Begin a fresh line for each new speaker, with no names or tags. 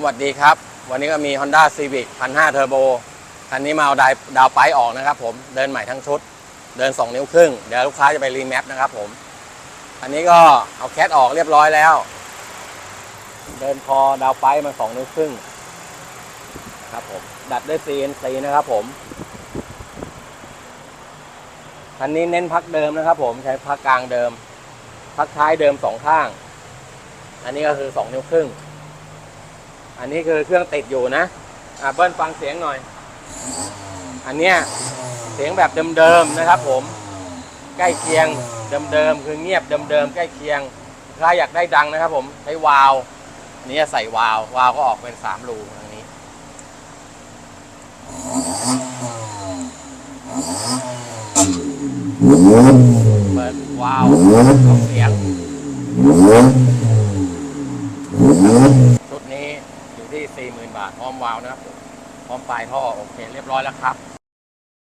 สวัสดีครับ วันนี้ก็มี Honda Civic 1,500 Turbo คันนี้มาเอาดาวดาวไปออกนะครับผมเดินใหม่ทั้งชุด เดิน 2 นิ้วครึ่ง เดี๋ยวลูกค้าจะไปรีแมปนะครับผม อันนี้ก็เอาแคทออกเรียบร้อยแล้ว เดินคอดาวไปมัน2นิ้วครึ่งครับผม ดัดด้วย CNC นะครับผม คันนี้เน้นพักเดิมนะครับผมใช้พักกลางเดิม พักท้ายเดิมสองข้าง อันนี้ก็คือ 2 นิ้วครึ่ง อันนี้คือเครื่องติดอยู่นะอะเบิ้ลฟังเสียงหน่อย อันเนี้ยเสียงแบบเดิมๆนะครับ ผม ใกล้เคียงเดิมๆคือเงียบเดิมๆใกล้เคียงถ้าอยากได้ดังนะครับ ผมใช้วาล์วอันนี้ใส่วาล์ววาล์วก็ออกเป็นสามรูทางนี้ เปิดวาล์วเสียง ชุดนี้อยู่ที่ 40,000 บาท พร้อมวาล์วนะครับผมพร้อมปลายท่อโอเค เรียบร้อยแล้วครับ